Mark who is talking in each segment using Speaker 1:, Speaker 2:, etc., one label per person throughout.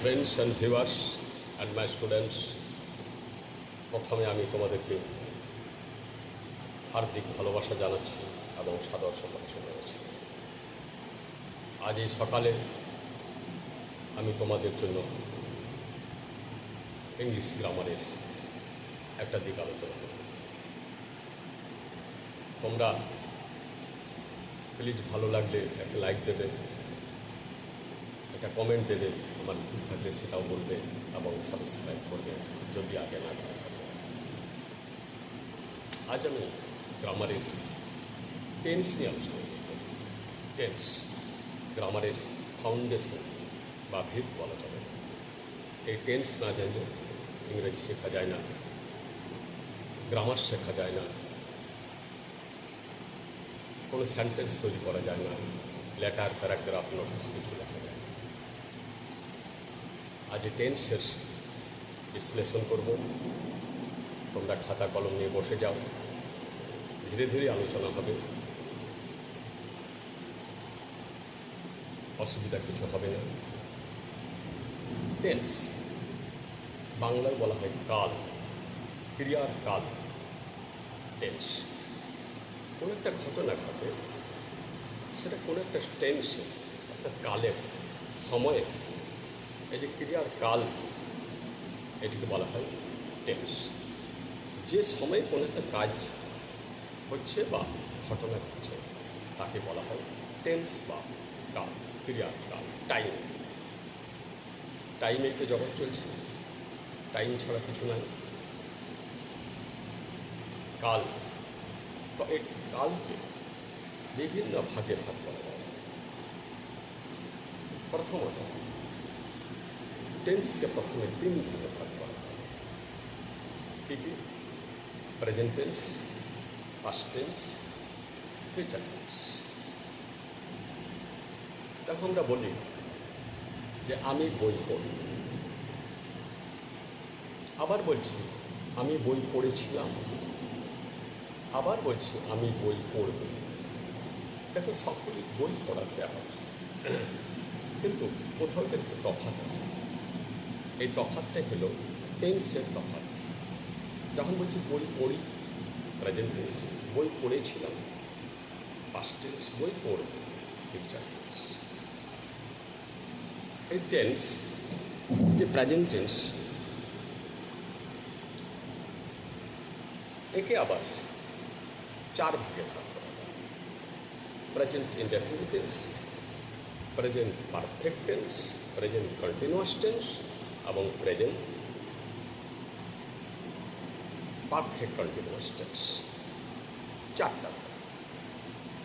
Speaker 1: Friends and viewers and my students প্রথমে আমি তোমাদেরকে হার্দিক ভালোবাসা জানাচ্ছি এবং সাদর সম্ভাষণ জানাচ্ছি। আজ এই সকালে আমি তোমাদের জন্য ইংলিশ গ্রামারের একটা দিক আলোচনা করব। তোমরা প্লিজ ভালো লাগলে একটা লাইক দেবে। একটা কমেন্ট দেবে, আমার ভুল থাকলে সেটাও বলবে এবং সাবস্ক্রাইব করবে, যদি আগে না করে থাকে। আজ আমি গ্রামারের টেন্স নিয়ে আলোচনা করব। টেন্স গ্রামারের ফাউন্ডেশন বা ভিত বলা যাবে এই টেন্স না জানলে ইংরেজি শেখা যায় না গ্রামার শেখা যায় না, কোনো সেন্টেন্স তৈরি করা যায় না লেটার প্যারাগ্রাফ নোটিস কিছু লেখা যায় আজ টেন্সের বিশ্লেষণ করব। তোমরা খাতা কলম নিয়ে বসে যাও। ধীরে ধীরে আলোচনা হবে। অসুবিধা কিছু হবে না। টেন্স বাংলায় বলা হয় কাল, ক্রিয়ার কাল টেন্স কোনো একটা ঘটনা ঘটে, সেটা কোনো একটা টেন্সে অর্থাৎ কালের সময়ে এই যে ক্রিয়ার কাল এটিকে বলা হয় টেন্স। যে সময়ে কোনো একটা কাজ হচ্ছে বা ঘটনা ঘটছে, তাকে বলা হয় টেন্স বা কাল ক্রিয়ার কাল, টাইম। টাইমে তো জগৎ চলছে, টাইম ছাড়া কিছু নাই। কাল, তো এই কালকে বিভিন্ন ভাগে ভাগ করা যায় প্রথমত টেন্সকে প্রথমে তিন ভাগে ভাগ করা যায় কী কী present tense past tense future tense তখন আমরা বলি যে আমি বই পড়ি আবার বলছি আমি বই পড়েছিলাম আবার বলছি আমি বই পড়ব দেখো, সকলেই বই পড়ার ব্যাপার। কিন্তু কোথাও যে একটা তফাৎ আছে। এই তফাৎটাই হলো টেন্সের তফাৎ যখন বলছি বই পড়ি প্রেজেন্ট টেন্স বই পড়েছিলাম পাস্ট টেন্স বই পড়ব ফিউচার টেন্স এই টেন্স যে প্রেজেন্ট টেন্স একে আবার চার ভাগে ভাগ করা present indefinite tense present perfect tense present continuous tense এবং প্রেজেন্ট পারফেক্ট কন্টিনিউয়াস টেন্স চারটা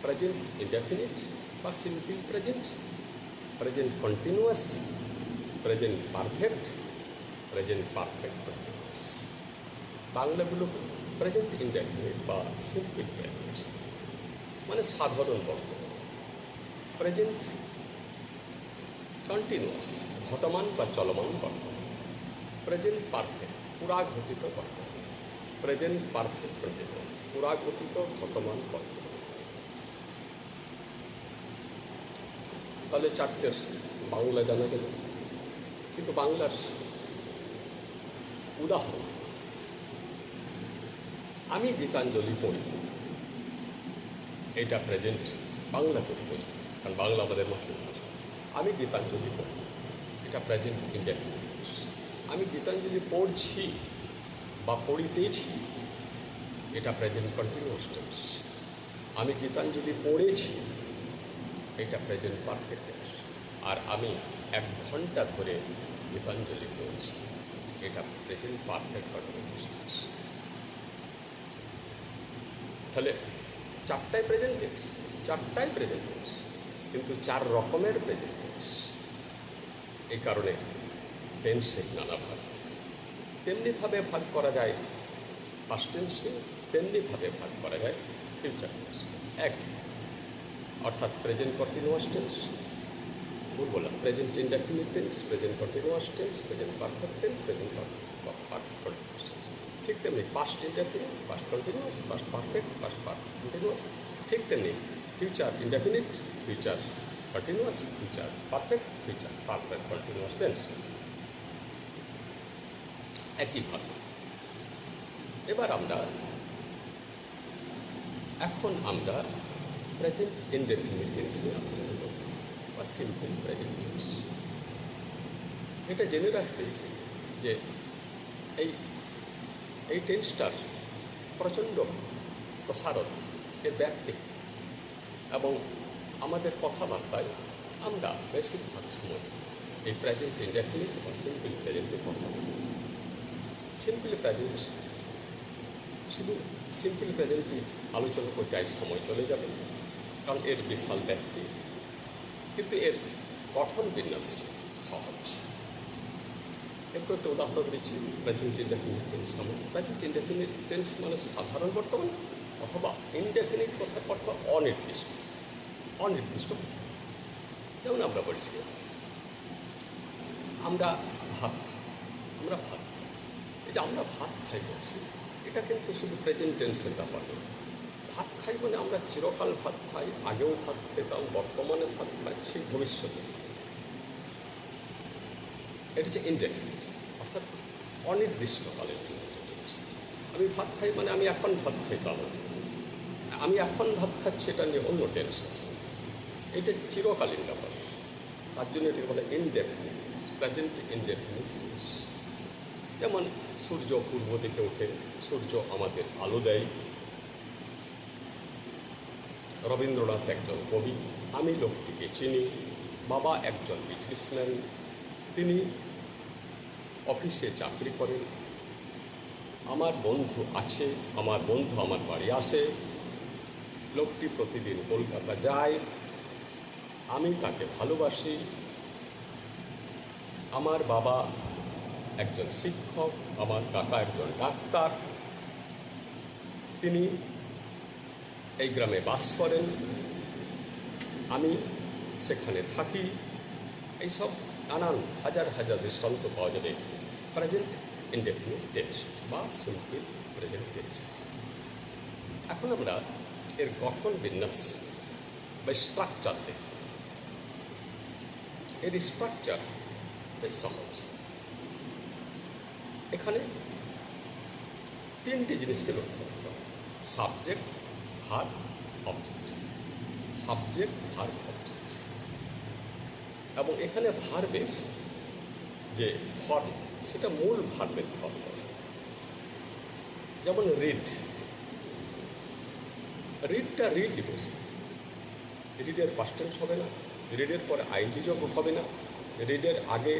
Speaker 1: প্রেজেন্ট ইনডেফিনিট বা simple present present continuous present perfect present perfect continuous বাংলাগুলো present indefinite বা সিম্পল প্রেজেন্ট মানে সাধারণ বর্তমান। প্রেজেন্ট কন্টিনিউয়াস ঘটমান বা চলমান বর্তমান। প্রেজেন্ট পারফেক্ট পুরাঘটিত বর্তমান প্রেজেন্ট পারফেক্ট কন্টিনিউয়াস পুরাঘটিত ঘটমান বর্তমান তাহলে চারটের বাংলা জানা গেল। কিন্তু বাংলার উদাহরণ। আমি গীতাঞ্জলি পড়ি। এটা প্রেজেন্ট বাংলা করি বুঝি কারণ বাংলা আমাদের মাতৃভাষা। আমি গীতাঞ্জলি পড়ি। এটা প্রেজেন্ট ইন্ডেফিনিট আমি গীতাঞ্জলি পড়ছি বা পড়িতেছি, এটা প্রেজেন্ট কন্টিনিউয়াস টেন্স আমি গীতাঞ্জলি পড়েছি, এটা প্রেজেন্ট পারফেক্ট টেন্স আর আমি এক ঘণ্টা ধরে গীতাঞ্জলি পড়ছি, এটা প্রেজেন্ট পারফেক্ট কন্টিনিউয়াস টেন্স তাহলে চারটাই প্রেজেন্ট টেন্স চারটাই প্রেজেন্ট টেন্স কিন্তু চার রকমের প্রেজেন্ট টেন্স এই কারণে টেন্সের নানা ভাগ তেমনিভাবে ভাগ করা যায়। পাস্ট টেন্সকে তেমনিভাবে ভাগ করা যায়। ফিউচার টেন্সকে এক। অর্থাৎ প্রেজেন্ট কন্টিনিউয়াস টেন্স ভুল বললাম present indefinite tense present continuous tense present perfect tense present perfect tense ঠিক তেমনি past indefinite past continuous past perfect past continuous ঠিক তেমনি future indefinite future continuous future perfect future perfect continuous tense একইভাবে এবার আমরা, এখন আমরা প্রেজেন্ট ইনডেফিনিট টেন্স নিয়ে আলোচনা করব, বা সিম্পল প্রেজেন্ট টেন্স এটা জেনে রাখবে যে এই এই টেন্সটার প্রচণ্ড প্রসারণ এর ব্যাপ্তি, এবং আমাদের কথাবার্তায় আমরা বেশিরভাগ সময় এই প্রেজেন্ট ইনডেফিনিট বা সিম্পল প্রেজেন্টের কথা বলি। সিম্পল প্রেজেন্ট শুধু সিম্পল প্রেজেন্টই আলোচনা করতে আজ সময় চলে যাবে, কারণ এর বিশাল ব্যক্তি কিন্তু এর গঠন বিন্যাস সহজ। একটু একটা উদাহরণ দিচ্ছি প্রেজেন্ট ইনডেফিনিট টেন্স নামে। প্রেজেন্ট ইনডেফিনিট টেন্স মানে সাধারণ বর্তমান অথবা ইনডেফিনিট কথার অর্থ অনির্দিষ্ট। অনির্দিষ্ট যেমন আমরা বলছি, আমরা ভাত আমরা ভাত যে আমরা ভাত খাই বলছি এটা কিন্তু শুধু প্রেজেন্ট টেন্সের ব্যাপার নয়। ভাত খাই মানে আমরা চিরকাল ভাত খাই, আগেও ভাত খেতাম, বর্তমানে ভাত খাচ্ছি ভবিষ্যতে। এটা হচ্ছে ইনডেফিনিট অর্থাৎ অনির্দিষ্টকালের জন্য আমি ভাত খাই মানে আমি এখন ভাত খাই তা আমি এখন ভাত খাচ্ছি, এটা নিয়ে অন্য টেন্স আছে। এটা চিরকালীন ব্যাপার। তার জন্য এটাকে বলে ইনডেফিনিট প্রেজেন্ট ইনডেফিনিট যেমন সূর্য পূর্ব দিকে ওঠে, সূর্য আমাদের আলো দেয়। রবীন্দ্রনাথ একজন কবি, আমি লোকটিকে চিনি, বাবা একজন বিজনেসম্যান তিনি অফিসে চাকরি করেন। আমার বন্ধু আছে, আমার বন্ধু আমার বাড়ি আসে। লোকটি প্রতিদিন কলকাতা যায়। আমি তাকে ভালোবাসি। আমার বাবা একজন শিক্ষক, আমার কাকা একজন ডাক্তার। তিনি এই গ্রামে বাস করেন। আমি সেখানে থাকি। এইসব নানান হাজার হাজার দৃষ্টান্ত পাওয়া যাবে। প্রেজেন্ট ইনডেফিনিট টেন্স বা সিম্পল প্রেজেন্ট টেন্স এখন আমরা এর গঠন, বিন্যাস বা স্ট্রাকচার দেখব। এর স্ট্রাকচার বেশ সহজ এখানে তিনটি জিনিসকে লক্ষ্য করতে হবে। সাবজেক্ট, ভার, অবজেক্ট। সাবজেক্ট, ভার, অবজেক্ট। এবং এখানে ভার্বের যে ফর্ম সেটা মূল ভার্বের ফর্ম আছে যেমন রিড রিডটা রিডই বসবে রিডের পাস্টেন্স হবে না রিডের পরে আইনজি যোগ হবে না রিডের আগে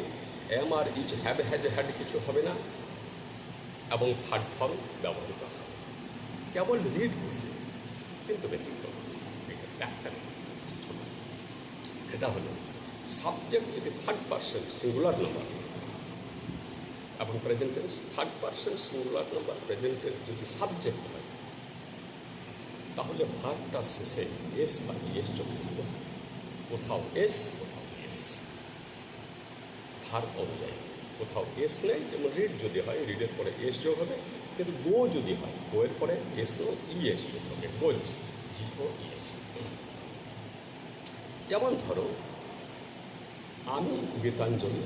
Speaker 1: am are is have has had কিছু হবে না এবং থার্ড ফর্ম ব্যবহৃত হয়। কেবল রিড বসবে কিন্তু ব্যতিক্রম একটা এটা হলো সাবজেক্ট যদি থার্ড পার্সন সিঙ্গুলার নাম্বার এবং present tense third person singular number present tense যদি সাবজেক্ট হয়, তাহলে ভার্বটা শেষে এস বা ইএস হয় কোথাও এস কোথাও এস ভার্ব অনুযায়ী। কোথাও এস নেই যেমন রিড যদি হয় রিডের পরে এস যোগ হবে, কিন্তু গো যদি হয় গো এর পরে এস ও ইএস যোগ হবে গোজ জি ও ইএস যেমন ধরো, আমি গীতাঞ্জলি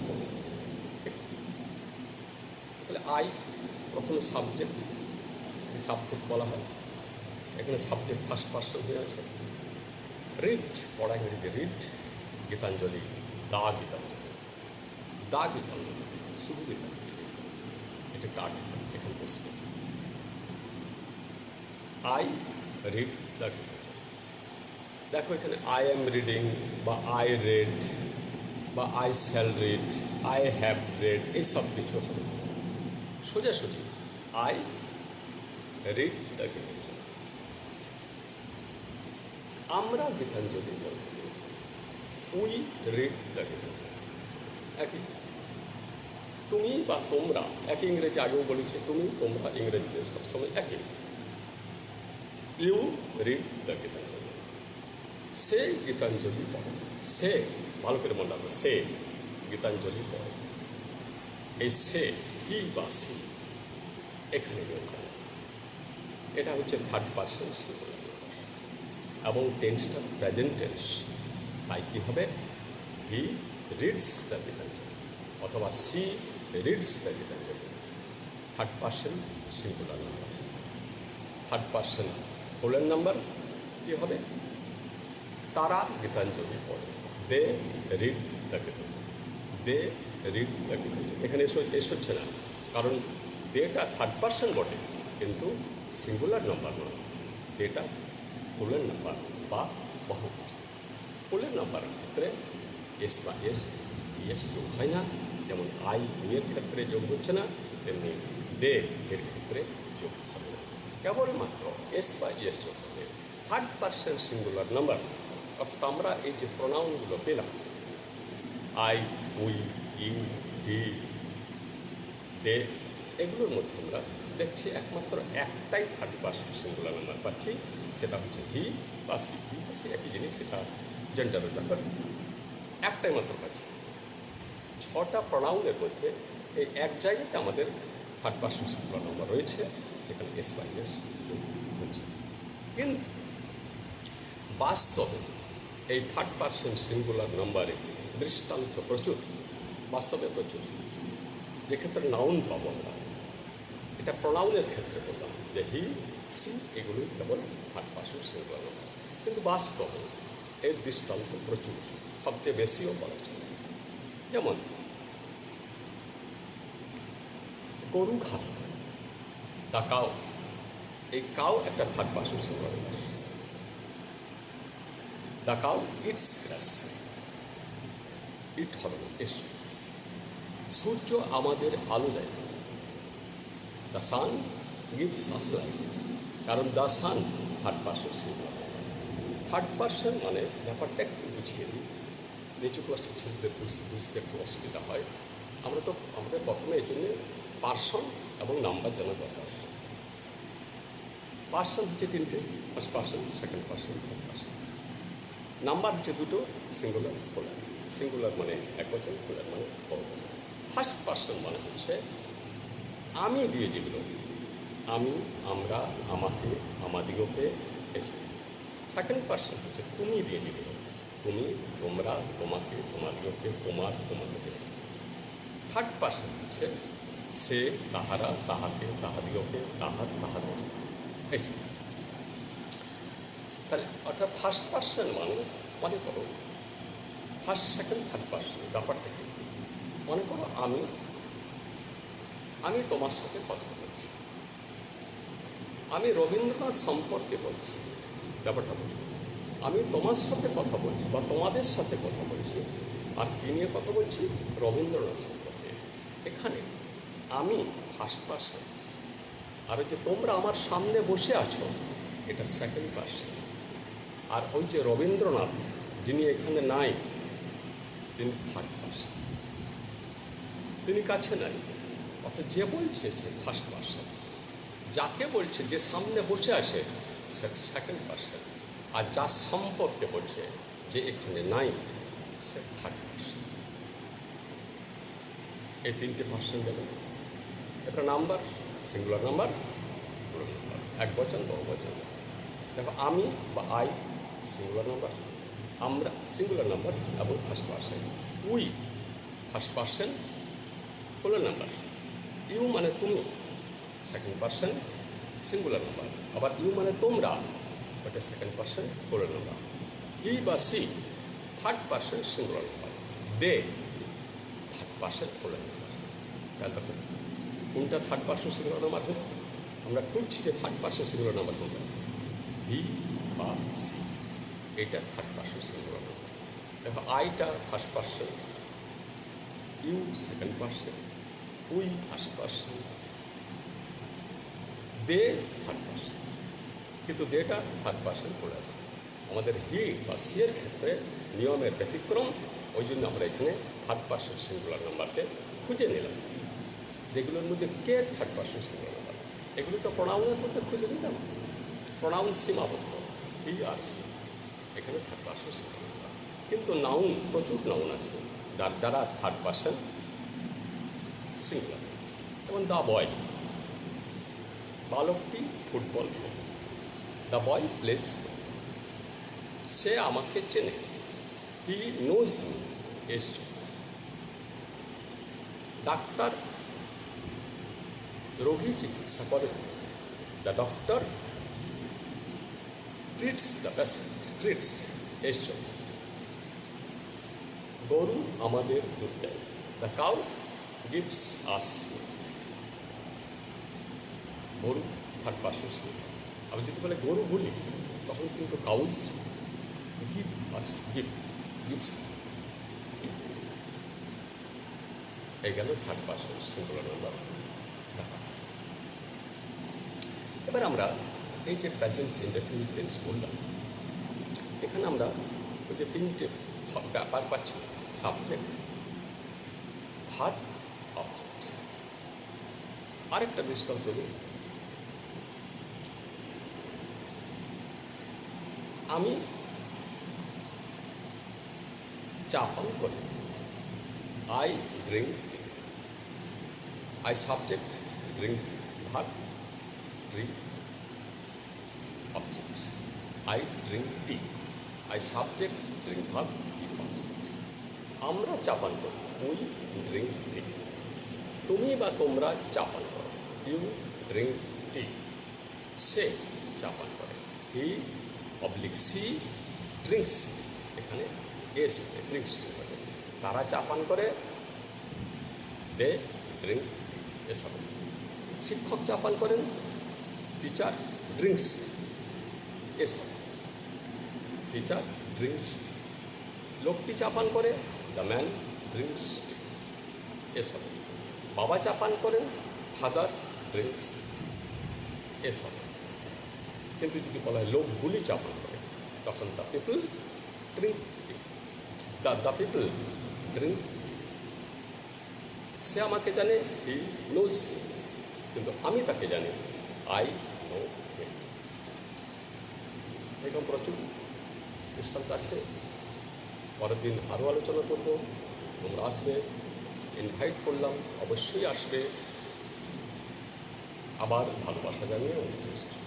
Speaker 1: ঠিক আছে? তাহলে আই প্রথমে সাবজেক্ট সাবজেক্ট বলা হয়। এখানে সাবজেক্ট ফার্স্ট পার্সন হয়ে আছে। রিড পড়া ইংরেজি read Gitanjali, the Gitanjali. The Gitanjali. Gitanjali এটা কার্ড এখানে বসবে। আই রিড দ্য দেখো এখানে আই এম রিডিং বা আই রেড বা I shall read I have read এইসব কিছু হবে। সোজাসুজি আই রিড দ্য গীতাঞ্জলি আমরা গীতাঞ্জলি বলব উই রিড দ্য গীতাঞ্জলি একই। তুমি বা তোমরা একই ইংরেজি আগেও বলেছে, তুমি, তোমরা ইংরেজিতে সবসময় একই ইউ রিড দ্য গীতাঞ্জলি সে গীতাঞ্জলি পড়ে। সে, ভালো করে মনে রাখো, সে গীতাঞ্জলি পড়ে। এই সে হি বা সি এখানে এটা হচ্ছে থার্ড পার্সন সিঙ্গুলার এবং টেন্সটা প্রেজেন্ট টেন্স তাই কী হবে? হি রিডস দ্য গীতাঞ্জলি অথবা she reads the Gitanjali third person singular number third person হোলের number কী হবে তারা গীতাঞ্জলি পড়ে they read the Gitanjali they read the Gitanjali এখানে এসো এসোচ্ছে না। কারণ দেটা থার্ড পার্সন বটে, কিন্তু সিঙ্গুলার নাম্বার নয়। দেটা হোলের নাম্বার বা বহু হোলের নাম্বারের ক্ষেত্রে এস বা এস ইএস যোগ হয় না। যেমন আই এর ক্ষেত্রে যোগ হচ্ছে না, তেমনি দে এর ক্ষেত্রে যোগ হবে না। কেবলমাত্র এস বা ইএস যোগ হবে। থার্ড পার্সন সিঙ্গুলার নাম্বার অর্থাৎ আমরা এই যে প্রোনাউনগুলো পেলাম I we you he they এগুলোর মধ্যে আমরা দেখছি একমাত্র একটাই থার্ড পার্সন সিঙ্গুলার নাম্বার পাচ্ছি। সেটা হচ্ছে হি বা সি হি বা সি একই জিনিস, সেটা জেন্ডারের ব্যাপার। একটাই মাত্র পাচ্ছি। ছটা প্রোনাউনের মধ্যে এই এক জায়গাতে আমাদের থার্ড পার্সন সিঙ্গুলার নাম্বার রয়েছে সেখানে এস বাই এস হচ্ছে। কিন্তু বাস্তবে এই থার্ড পার্সন সিঙ্গুলার নাম্বারে দৃষ্টান্ত প্রচুর, বাস্তবে প্রচুর। এক্ষেত্রে নাউন পাবো আমরা। এটা প্রোনাউনের ক্ষেত্রে বললাম যে হি সি এগুলো কেবল থার্ড পার্সন সিঙ্গুলার নাম্বার কিন্তু বাস্তবে এর দৃষ্টান্ত প্রচুর, সবচেয়ে বেশিও বলা যেমন গরু ঘাস তা কাউ এই কাউ একটা third person singular number the cow eats grass. Eat হবে এস সূর্য আমাদের আলো দেয়। The sun gives us light, কারণ the sun third person singular third person মানে ব্যাপারটা একটু বুঝিয়ে দিই। নিচু ক্লাসের ছেলেদের বুঝতে বুঝতে একটু অসুবিধা হয়। আমরা তো আমাদের প্রথমে এই জন্যে পার্সন এবং নাম্বার জানা দরকার। পার্সন হচ্ছে তিনটে first person second person third person number হচ্ছে দুটো সিঙ্গুলার পোলার সিঙ্গুলার মানে এক বছর পোলার মানে বহু বছর ফার্স্ট পার্সন মানে হচ্ছে আমি দিয়ে যেগুলো। আমি, আমরা, আমাকে, আমাদিগকে, এসে। সেকেন্ড পার্সন হচ্ছে তুমি দিয়ে যেগুলো। তুমি, তোমরা, তোমাকে, তোমাদিগকে, তোমার তোমাকে থার্ড পার্সন হচ্ছে সে তাহারা, তাহাকে, তাহাদিগকে, তাহার, তাহাদের। এসে তাহলে অর্থাৎ ফার্স্ট পার্সন মানে মনে করো ফার্স্ট সেকেন্ড থার্ড পার্সন ব্যাপারটা কি? মনে করো আমি আমি তোমার সাথে কথা বলছি। আমি রবীন্দ্রনাথ সম্পর্কে বলছি, ব্যাপারটা বুঝো। আমি তোমার সাথে কথা বলছি বা তোমাদের সাথে কথা বলছি। আর কী নিয়ে কথা বলছি? রবীন্দ্রনাথ সম্পর্কে। এখানে আমি ফার্স্ট পার্সন আর ওই যে তোমরা আমার সামনে বসে আছো, এটা সেকেন্ড পার্সন আর ওই যে রবীন্দ্রনাথ, যিনি এখানে নাই, তিনি থার্ড পার্সন তিনি কাছে নাই। অর্থাৎ যে বলছে সে ফার্স্ট পার্সন যাকে বলছে, যে সামনে বসে আছে সেকেন্ড পার্সন আর যার সম্পর্কে বলছে যে এখানে নাই, সে পার্সন এই তিনটে পার্সন গেল। একটা নাম্বার সিঙ্গুলার নাম্বার এক বচন, বহু বচন। দেখো, আমি বা আই সিঙ্গুলার নাম্বার আমরা সিঙ্গুলার নাম্বার এবং first person we first person plural number you মানে তুমি সেকেন্ড পার্সন সিঙ্গুলার নাম্বার আবার ইউ মানে তোমরা। ওটা second person plural number he বা she third person singular number they third person plural number তাহলে তখন কোনটা থার্ড পার্সন সিঙ্গুলার নাম্বার হলো? আমরা খুঁজছি যে থার্ড পার্সন সিঙ্গুলার নাম্বার কোনটা। ই বা সি এটা থার্ড পার্সন সিঙ্গুলার নাম্বার দেখো আইটা first person you second person we first person they third person কিন্তু দেটা থার্ড পার্সন পড়ে আমাদের হি বা সি এর ক্ষেত্রে নিয়মের ব্যতিক্রম, ওই জন্য আমরা এখানে থার্ড পার্সন সিঙ্গুলার নাম্বারকে খুঁজে নিলাম। যেগুলোর মধ্যে কে থার্ড পার্সন সিঙ্গুলার নাম্বার এগুলো তো প্রণাউনের মধ্যে খুঁজে নিলাম। প্রণাউন সীমাবদ্ধ হি আর সি এখানে থার্ড পার্সন সিঙ্গুলার নাম্বার কিন্তু নাউন প্রচুর নাউন আছে, যার যারা থার্ড পার্সন সিঙ্গুলার এবং দ্য বয় বালকটি ফুটবল খেলে। দ্য বয় প্লেস সে আমাকে চেনে। হি নোজ মি ডাক্তার রোগী চিকিৎসা করেন the doctor treats the patient treats এসো গরু আমাদের দুধ দেয়। দ্য কাউ গিভস আস গরু থার্ড পার্সন আমি যদি বলে গরু বলি, তখন কিন্তু cows give us give gives গেল থার্ড পার্সন সিঙ্গুলার নাম্বার এবার আমরা এই যে প্রেজেন্ট ইন্ডেফিনিট টেন্স বললাম, এখানে আমরা ওই যে তিনটে ব্যাপার পাচ্ছি সাবজেক্ট ভার অবজেক্ট আরেকটা দৃষ্টান্ত দিই। আমি চা পান করি। I drink tea I subject drink verb drink objects. I drink tea I subject drink verb tea object. আমরা চাপান করি। উই ড্রিঙ্ক টি তুমি বা তোমরা চাপান করো। ইউ ড্রিঙ্ক টি সে চাপান করে। হি অবলিক সি ড্রিঙ্কস এখানে এস ড্রিঙ্কস তারা চাপান করে দে ড্রিঙ্ক এস হবে। শিক্ষক চাপান করেন টিচার ড্রিঙ্কস এস হবে। টিচার ড্রিঙ্কস লোকটি চাপান করে দ্য ম্যান ড্রিঙ্কস এস হবে। বাবা চাপান করেন ফাদার ড্রিঙ্কস এস হবে। কিন্তু যদি বলা হয় লোকগুলি চাপান করে তখন the people drink the the people drink সে আমাকে জানে, হি নোজ কিন্তু আমি তাকে জানি, আই নো এরকম প্রচুর দৃষ্টান্ত আছে। পরের দিন আরও আলোচনা করব তোমরা আসবে ইনভাইট করলাম, অবশ্যই আসবে। আবার ভালোবাসা জানিয়ে অনুষ্ঠান